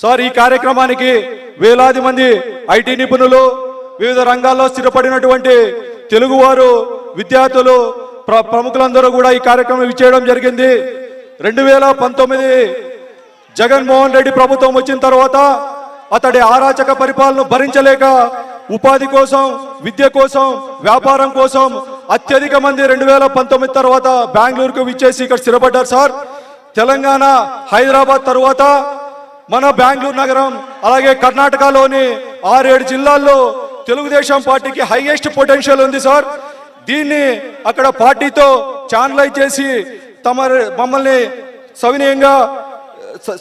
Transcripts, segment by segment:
Sir ఈ కార్యక్రమానికి వేలాది మంది ఐటీ నిపుణులు వివిధ రంగాల్లో స్థిరపడినటువంటి తెలుగువారు విద్యార్థులు ప్ర- ప్రముఖులందరూ కూడా ఈ కార్యక్రమం ఇచ్చేయడం జరిగింది. రెండు వేల పంతొమ్మిది జగన్మోహన్ రెడ్డి ప్రభుత్వం వచ్చిన తర్వాత అతడి ఆరాచక పరిపాలన భరించలేక ఉపాధి కోసం విద్య కోసం వ్యాపారం కోసం అత్యధిక మంది రెండు వేల పంతొమ్మిది తర్వాత బెంగళూరుకు విచ్చేసి ఇక్కడ స్థిరపడ్డారు సార్. తెలంగాణ హైదరాబాద్ తర్వాత మన బెంగళూరు నగరం అలాగే కర్ణాటకలోని ఆరేడు జిల్లాల్లో తెలుగుదేశం పార్టీకి హైయెస్ట్ పొటెన్షియల్ ఉంది సార్. దీన్ని అక్కడ పార్టీతో ఛానలైజ్ చేసి తమ మమ్మల్ని సవినయంగా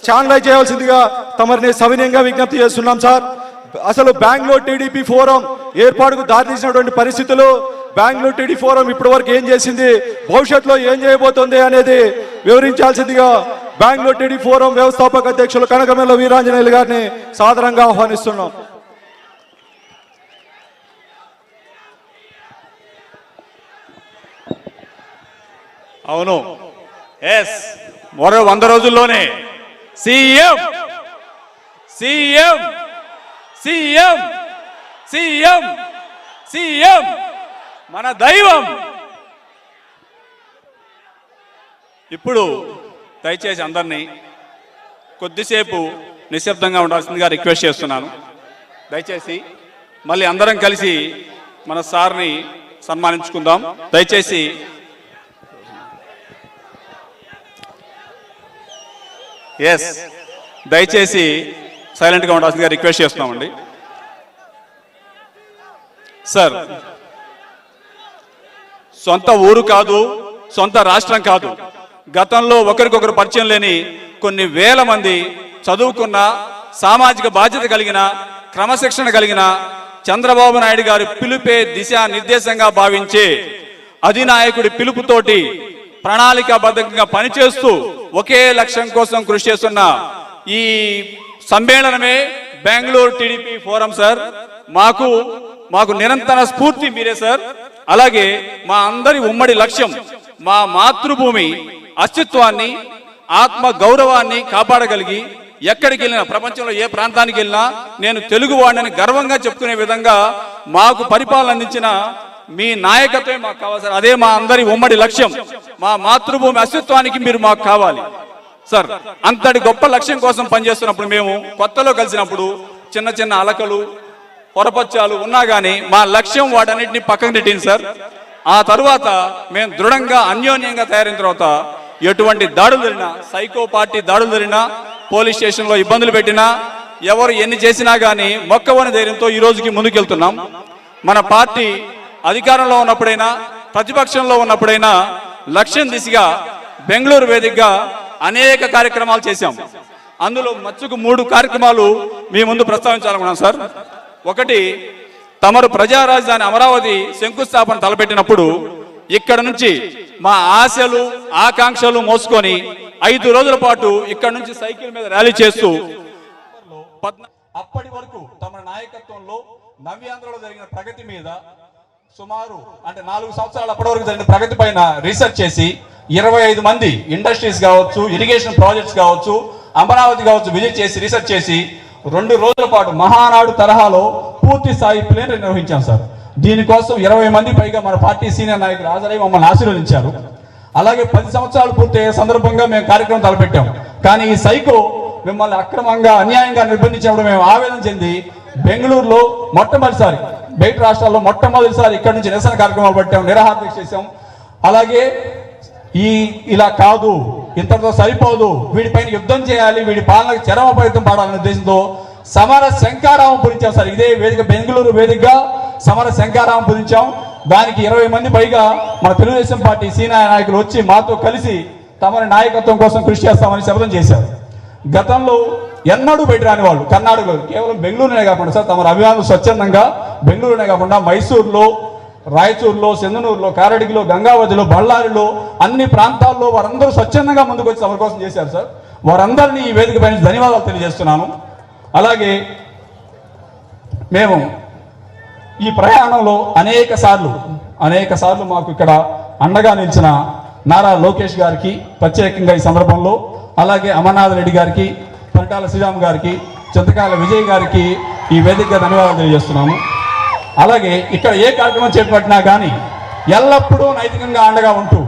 ఛానలైజ్ చేయాల్సిందిగా తమరిని సవినయంగా విజ్ఞప్తి చేస్తున్నాం సార్. అసలు బెంగళూరు టీడీపీ ఫోరం ఏర్పాటుకు దారితీసినటువంటి పరిస్థితులు బెంగళూరు టీడీ ఫోరం ఇప్పటి వరకు ఏం చేసింది భవిష్యత్తులో ఏం చేయబోతోంది అనేది వివరించాల్సిందిగా బెంగళూరు టీడీ ఫోరం వ్యవస్థాపక అధ్యక్షులు కనకమెల్ల వీరాంజనేయులు గారిని సాదరంగా ఆహ్వానిస్తున్నాం. అవును. ఎస్ మరో వంద రోజుల్లోనే CM CM CM CM CM మన దైవం. ఇప్పుడు దయచేసి అందరినీ కొద్దిసేపు నిశ్శబ్దంగా ఉండాల్సిందిగా రిక్వెస్ట్ చేస్తున్నాను. దయచేసి మళ్ళీ అందరం కలిసి మన సార్ని సన్మానించుకుందాం. దయచేసి ఎస్ దయచేసి సైలెంట్గా ఉండాల్సిందిగా రిక్వెస్ట్ చేస్తున్నామండి. సార్ సొంత ఊరు కాదు సొంత రాష్ట్రం కాదు. గతంలో ఒకరికొకరు పరిచయం లేని కొన్ని వేల మంది చదువుకున్న సామాజిక బాధ్యత కలిగిన క్రమశిక్షణ కలిగిన చంద్రబాబు నాయుడు గారి పిలుపే దిశ నిర్దేశంగా భావించే అధినాయకుడి పిలుపుతోటి ప్రణాళికాబద్ధంగా పనిచేస్తూ ఒకే లక్ష్యం కోసం కృషి చేస్తున్న ఈ సమ్మేళనమే బెంగళూరు టీడీపీ ఫోరం సార్. మాకు మాకు నిరంతర స్ఫూర్తి మీరే సార్. అలాగే మా అందరి ఉమ్మడి లక్ష్యం మా మాతృభూమి అస్తిత్వాన్ని ఆత్మ గౌరవాన్ని కాపాడగలిగి ఎక్కడికి వెళ్ళినా ప్రపంచంలో ఏ ప్రాంతానికి వెళ్ళినా నేను తెలుగు వాడిని గర్వంగా చెప్పుకునే విధంగా మాకు పరిపాలన అందించిన మీ నాయకత్వమే మాకు కావాలి సార్ అదే మా అందరి ఉమ్మడి లక్ష్యం. మా మాతృభూమి అస్తిత్వానికి మీరు మాకు కావాలి. సార్ అంతటి గొప్ప లక్ష్యం కోసం పనిచేస్తున్నప్పుడు మేము కొత్తలో కలిసినప్పుడు చిన్న చిన్న అలకలు పొరపచ్చాలు ఉన్నా కానీ మా లక్ష్యం వాటన్నిటిని పక్కన పెట్టింది సార్. ఆ తరువాత మేము దృఢంగా అన్యోన్యంగా తయారైన తర్వాత ఎటువంటి దాడులు జరిగినా సైకో పార్టీ దాడులు జరిగినా పోలీస్ స్టేషన్లో ఇబ్బందులు పెట్టినా ఎవరు ఎన్ని చేసినా కానీ మొక్కవని ధైర్యంతో ఈ రోజుకి ముందుకెళ్తున్నాం. మన పార్టీ అధికారంలో ఉన్నప్పుడైనా ప్రతిపక్షంలో ఉన్నప్పుడైనా లక్ష్యం దిశగా బెంగళూరు వేదికగా అనేక కార్యక్రమాలు చేశాం. అందులో మచ్చుకు మూడు కార్యక్రమాలు మీ ముందు ప్రస్తావించాలనుకున్నాం సార్. ఒకటి తమరు ప్రజా రాజధాని అమరావతి శంకుస్థాపన తలపెట్టినప్పుడు ఇక్కడ నుంచి మా ఆశలు ఆకాంక్షలు మోసుకొని ఐదు రోజుల పాటు ఇక్కడ నుంచి సైకిల్ మీద ర్యాలీ చేస్తూ అప్పటి వరకు తమ నాయకత్వంలో నవ్యాంధ్రలో జరిగిన ప్రగతి మీద సుమారు అంటే నాలుగు సంవత్సరాలు అప్పటి వరకు జరిగిన ప్రగతి పైన రీసెర్చ్ చేసి ఇరవై ఐదు మంది ఇండస్ట్రీస్ కావచ్చు ఇరిగేషన్ ప్రాజెక్ట్స్ కావచ్చు అమరావతి కావచ్చు విజిట్ చేసి రీసెర్చ్ చేసి రెండు రోజుల పాటు మహానాడు తరహాలో పూర్తి స్థాయి ప్లేన్ నిర్వహించాం సార్. దీనికోసం ఇరవై మంది పైగా మన పార్టీ సీనియర్ నాయకులు హాజరై మమ్మల్ని ఆశీర్వదించారు. అలాగే పది సంవత్సరాలు పూర్తయ్యే సందర్భంగా మేము కార్యక్రమం తలపెట్టాం. కానీ ఈ సైకో మిమ్మల్ని అక్రమంగా అన్యాయంగా నిర్బంధించినప్పుడు మేము ఆవేదన చెంది బెంగళూరులో మొట్టమొదటిసారి బయట రాష్ట్రాల్లో మొట్టమొదటిసారి ఇక్కడ నుంచి నిరసన కార్యక్రమాలు పెట్టాం నిరాహార చేశాం. అలాగే ఈ ఇలా కాదు ఇంతటితో సరిపోదు వీడిపైన యుద్ధం చేయాలి వీడి పాలనకు చరమ ప్రయత్నం పాడాలనే ఉద్దేశంతో సమర శంకారావం పూరించాం సార్. ఇదే వేదిక బెంగళూరు వేదికగా సమర శంకారావం పూరించాం దానికి ఇరవై మంది పైగా మన తెలుగుదేశం పార్టీ సీనియర్ నాయకులు వచ్చి మాతో కలిసి తమరి నాయకత్వం కోసం కృషి చేస్తామని శపథం చేశారు. గతంలో ఎన్నడూ బయట రాని వాళ్ళు కర్ణాటకలో కేవలం బెంగళూరునే కాకుండా సార్ తమ అభిమానులు స్వచ్ఛందంగా బెంగళూరునే కాకుండా మైసూరులో రాయచూరులో చందనూరులో కారడిగిలో గంగావతిలో బళ్ళారిలో అన్ని ప్రాంతాల్లో వారందరూ స్వచ్ఛందంగా ముందుకు వచ్చి తమ కోసం చేశారు సార్. వారందరినీ ఈ వేదిక పైన ధన్యవాదాలు తెలియజేస్తున్నాను. అలాగే మేము ఈ ప్రయాణంలో అనేక సార్లు అనేక సార్లు మాకు ఇక్కడ అండగా నిలిచిన నారా లోకేష్ గారికి ప్రత్యేకంగా ఈ సందర్భంలో అలాగే అమర్నాథ్ రెడ్డి గారికి పరిటాల శ్రీరామ్ గారికి చింతకాయల విజయ్ గారికి ఈ వేదికగా ధన్యవాదాలు తెలియజేస్తున్నాము. అలాగే ఇక్కడ ఏ కార్యక్రమం చేపట్టినా కానీ ఎల్లప్పుడూ నైతికంగా అండగా ఉంటూ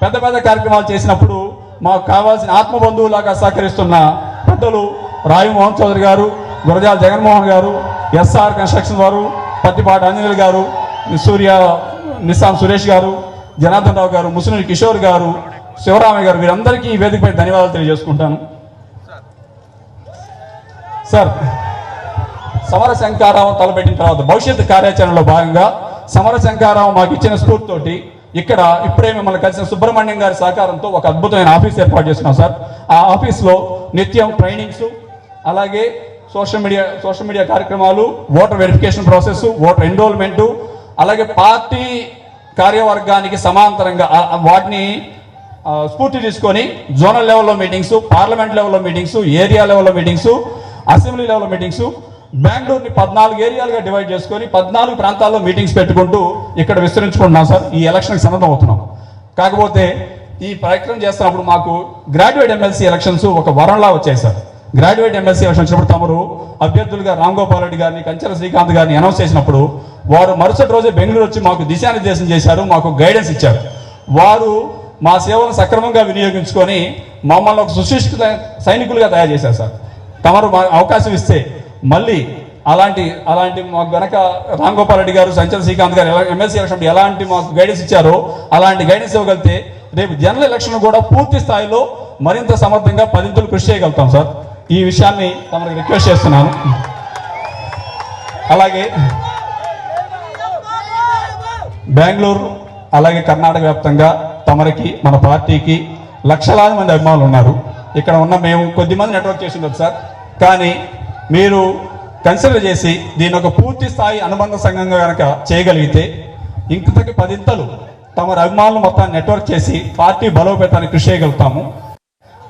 పెద్ద పెద్ద కార్యక్రమాలు చేసినప్పుడు మాకు కావాల్సిన ఆత్మబంధువులాగా సహకరిస్తున్న పెద్దలు రాయి మోహన్ చౌదరి గారు గురజాల జగన్మోహన్ గారు ఎస్ఆర్ కన్స్ట్రక్షన్ వారు పత్తిపాటి అంజనీయులు గారు సూర్య నిస్సాం సురేష్ గారు జనార్దన్ రావు గారు ముసునూరి కిషోర్ గారు శివరామయ్య గారు వీరందరికీ ఈ వేదికపై ధన్యవాదాలు తెలియజేసుకుంటాను. సార్ సమర శంకారావం తలపెట్టిన తర్వాత భవిష్యత్తు కార్యాచరణలో భాగంగా సమర శంకారావం మాకు ఇచ్చిన స్ఫూర్తితోటి ఇక్కడ ఇప్పుడే మిమ్మల్ని కలిసిన సుబ్రహ్మణ్యం గారి సహకారంతో ఒక అద్భుతమైన ఆఫీస్ ఏర్పాటు చేసుకున్నాం సార్. ఆ ఆఫీస్లో నిత్యం ట్రైనింగ్స్ అలాగే సోషల్ మీడియా సోషల్ మీడియా కార్యక్రమాలు voter verification process voter enrolment అలాగే పార్టీ కార్యవర్గానికి సమాంతరంగా వాటిని స్ఫూర్తి తీసుకొని జోనల్ లెవెల్లో మీటింగ్స్ పార్లమెంట్ లెవెల్లో మీటింగ్స్ ఏరియా లెవెల్లో మీటింగ్స్ అసెంబ్లీ లెవెల్లో మీటింగ్స్ బెంగళూరుని పద్నాలుగు ఏరియాలుగా డివైడ్ చేసుకొని పద్నాలుగు ప్రాంతాల్లో మీటింగ్స్ పెట్టుకుంటూ ఇక్కడ విస్తరించుకుంటున్నాం సార్. ఈ ఎలక్షన్కి సన్నద్ధం అవుతున్నాం. కాకపోతే ఈ ప్రయత్నం చేస్తున్నప్పుడు మాకు గ్రాడ్యుయేట్ ఎమ్మెల్సీ ఎలక్షన్స్ ఒక వరంలా వచ్చాయి సార్. గ్రాడ్యుయేట్ ఎంఎస్సీ ఎలక్షన్ వచ్చినప్పుడు తమరు అభ్యర్థులుగా రామ్ గోపాల్ రెడ్డి గారిని కంచెల శ్రీకాంత్ గారిని అనౌన్స్ చేసినప్పుడు వారు మరుసటి రోజే బెంగళూరు వచ్చి మాకు దిశానిర్దేశం చేశారు మాకు గైడెన్స్ ఇచ్చారు. వారు మా సేవలను సక్రమంగా వినియోగించుకొని మమ్మల్ని ఒక సుశిక్షిత సైనికులుగా తయారు చేశారు సార్. తమరు మా అవకాశం ఇస్తే మళ్ళీ అలాంటి అలాంటి మాకు గనక రామ్ గోపాల్ రెడ్డి గారు సంచల శ్రీకాంత్ గారు ఎలా- ఎమ్మెల్సీ ఎలక్షన్ ఎలాంటి మాకు గైడెన్స్ ఇచ్చారో అలాంటి గైడెన్స్ ఇవ్వగలిగితే రేపు జనరల్ ఎలక్షన్ కూడా పూర్తి స్థాయిలో మరింత సమర్థంగా పదింతులు కృషి చేయగలుగుతాం సార్. ఈ విషయాన్ని తమకు రిక్వెస్ట్ చేస్తున్నాను. అలాగే బెంగళూరు అలాగే కర్ణాటక వ్యాప్తంగా తమరికి మన పార్టీకి లక్షలాది మంది అభిమానులు ఉన్నారు. ఇక్కడ ఉన్న మేము కొద్దిమంది నెట్వర్క్ చేసి ఉండదు సార్. కానీ మీరు కన్సిడర్ చేసి దీని ఒక పూర్తి స్థాయి అనుబంధ సంఘంగా కనుక చేయగలిగితే ఇంతకి పదింతలు తమ అభిమానులు మొత్తాన్ని నెట్వర్క్ చేసి పార్టీ బలోపేతానికి కృషి చేయగలుగుతాము.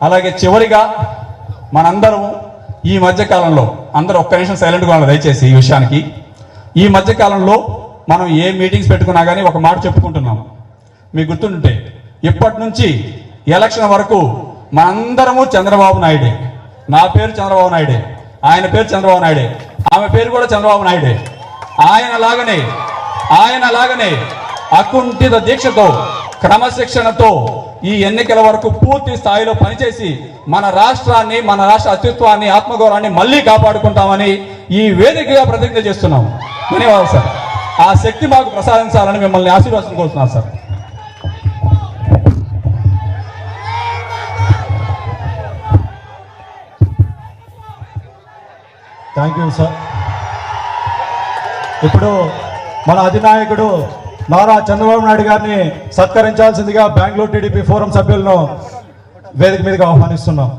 అలాగే చివరిగా మనందరం ఈ మధ్యకాలంలో అందరూ ఒక్క నిమిషం సైలెంట్గా ఉండాలి దయచేసి ఈ విషయానికి. ఈ మధ్యకాలంలో మనం ఏ మీటింగ్స్ పెట్టుకున్నా కానీ ఒక మాట చెప్పుకుంటున్నాం. మీకు గుర్తుంటే ఇప్పటి నుంచి ఎలక్షన్ వరకు మనందరము చంద్రబాబు నాయుడే. నా పేరు చంద్రబాబు నాయుడే. ఆయన పేరు చంద్రబాబు నాయుడే. ఆమె పేరు కూడా చంద్రబాబు నాయుడే. ఆయన లాగనే ఆయన లాగనే అకుంఠిత దీక్షతో క్రమశిక్షణతో ఈ ఎన్నికల వరకు పూర్తి స్థాయిలో పనిచేసి మన రాష్ట్రాన్ని మన రాష్ట్ర అస్తిత్వాన్ని ఆత్మగౌరవాన్ని మళ్ళీ కాపాడుకుంటామని ఈ వేదికగా ప్రతిజ్ఞ చేస్తున్నాం ధన్యవాదాలు సార్. ఆ శక్తి మాకు ప్రసాదించాలని మిమ్మల్ని ఆశీర్వాదం కోరుతున్నాను సార్. థ్యాంక్ యూ సార్ ఇప్పుడు మన అధినాయకుడు నారా చంద్రబాబు నాయుడు గారిని సత్కరించాల్సిందిగా బెంగళూరు టీడీపీ ఫోరం సభ్యులను వేదిక మీదకి ఆహ్వానిస్తున్నాం.